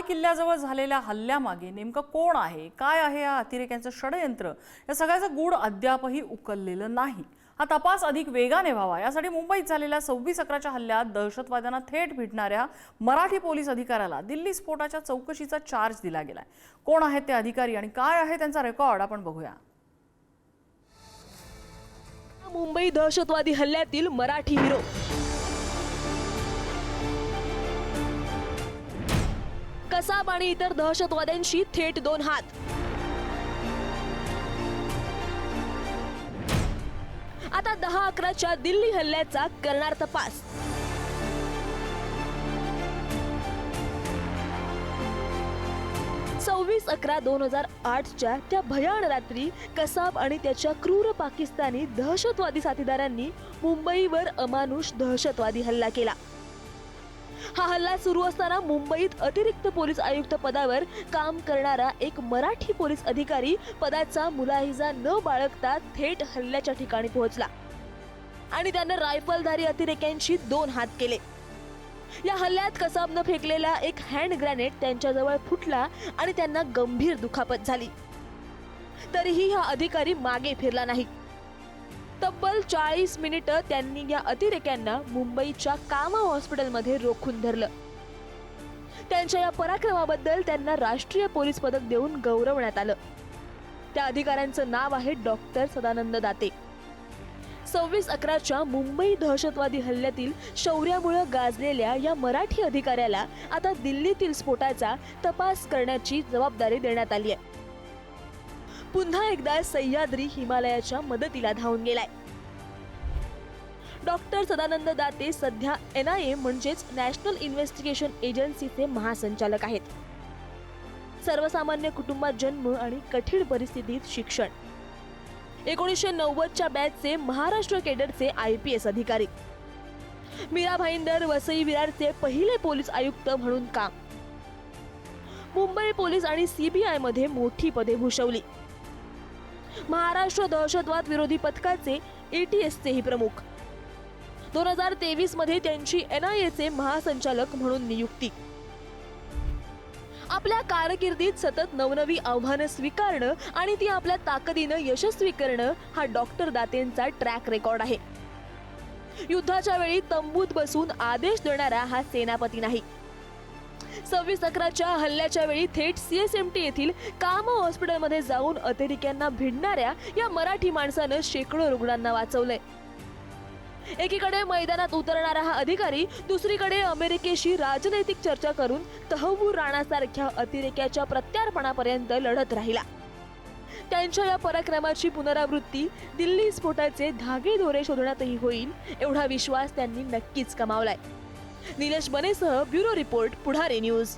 लाल किल्ल्याजवळ झालेल्या हल्ल्यामागे नेमकं कोण आहे? काय आहे या अतिरेक्यांचं षडयंत्र? या सगळ्याचं गूढ अद्यापही उकललेलं नाही. हा तपास अधिक वेगाने व्हावा. यासाठी मुंबईत झालेल्या सव्वीस अकराच्या हल्ल्यात दहशतवाद्यांना थेट भेटणाऱ्या मराठी पोलीस अधिकाऱ्याला दिल्ली स्फोटाच्या चौकशीचा चार्ज दिला गेलाय. कोण आहेत ते अधिकारी आणि काय आहे त्यांचा रेकॉर्ड आपण बघूया. मुंबई दहशतवादी हल्ल्यातील मराठी हिरो कसाब आणि इतर दहशतवाद्यांशी थेट दोन हात. आता दहा अकराच्या दिल्ली हल्ल्याचा करणार तपास. सव्वीस अकरा दोन हजार आठच्या त्या भयान रात्री कसाब आणि त्याच्या क्रूर पाकिस्तानी दहशतवादी साथीदारांनी मुंबईवर अमानुष दहशतवादी हल्ला केला. हा हल्ला सुरू असताना मुंबईत अतिरिक्त पोलीस आयुक्त पदावर काम करणारा एक मराठी पोलीस अधिकारी पदाचा मुलाहिजा न बाळगता थेट हल्ल्याच्या ठिकाणी पोहोचला. आणि त्यानं रायफलधारी अतिरेक्यांशी दोन हात केले. या हल्ल्यात कसाबनं फेकलेला एक हँड ग्रॅनेड त्यांच्याजवळ फुटला आणि त्यांना गंभीर दुखापत झाली. तरीही हा अधिकारी मागे फिरला नाही. तब्बल चाळीस मिनिटं त्यांनी या अतिरेक्यांना मुंबईच्या कामा हॉस्पिटलमध्ये रोखून धरलं. त्यांच्या या पराक्रमाबद्दल त्यांना राष्ट्रीय पोलीस पदक देऊन गौरवण्यात आलं. त्या अधिकाऱ्यांचं नाव आहे डॉक्टर सदानंद दाते. सव्वीस अकराच्या मुंबई दहशतवादी हल्ल्यातील शौर्यामुळे गाजलेल्या या मराठी अधिकाऱ्याला आता दिल्लीतील स्फोटाचा तपास करण्याची जबाबदारी देण्यात आली आहे. पुन्हा एकदा सह्याद्री हिमालयाच्या मदतीला धावून गेलाय. डॉक्टर सदानंद दाते सध्या एन आय ए म्हणजेच नॅशनल इन्व्हेस्टिगेशन एजन्सीचे महासंचालक आहेत. सर्वसामान्य कुटुंबात जन्म आणि कठीण परिस्थितीत शिक्षण. एकोणीसशे नव्वदच्या बॅचचे महाराष्ट्र केडरचे आय पी एस अधिकारी. मीरा भाईंदर वसई विरारचे पहिले पोलीस आयुक्त म्हणून काम. मुंबई पोलीस आणि सीबीआयमध्ये मोठी पदे भूषवली. महाराष्ट्र दहशतवाद विरोधी पथकाचे एटीएसचेही प्रमुख. दोन हजार तेवीसमध्ये त्यांची एन आय एचे महासंचालक म्हणून नियुक्ती. आपल्या कारकिर्दीत सतत नवनवी आव्हानं स्वीकारणं आणि ती आपल्या ताकदीनं यशस्वी करणं हा डॉक्टर दातेंचा ट्रॅक रेकॉर्ड आहे. युद्धाच्या वेळी तंबूत बसून आदेश देणारा हा सेनापती नाही. सव्वीस अकराच्या हल्ल्याच्या वेळी थेट सीएसएमटी येथील काम हॉस्पिटलमध्ये जाऊन अतिरेक्यांना भिडणाऱ्या या मराठी माणसानं शेकडो रुग्णांना वाचवलंय. एकीकडे मैदानात उतरणारा हा अधिकारी दुसरीकडे अमेरिकेशी राजनैतिक चर्चा करून तहवूर राणासारख्या अतिरेक्याच्या प्रत्यार्पणापर्यंत लढत राहिला. त्यांच्या या पराक्रमाची पुनरावृत्ती दिल्ली स्फोटाचे धागे दोरे शोधण्यातही होईल एवढा विश्वास त्यांनी नक्कीच कमावलाय निलेश बनेसह ब्युरो रिपोर्ट पुढारी न्यूज.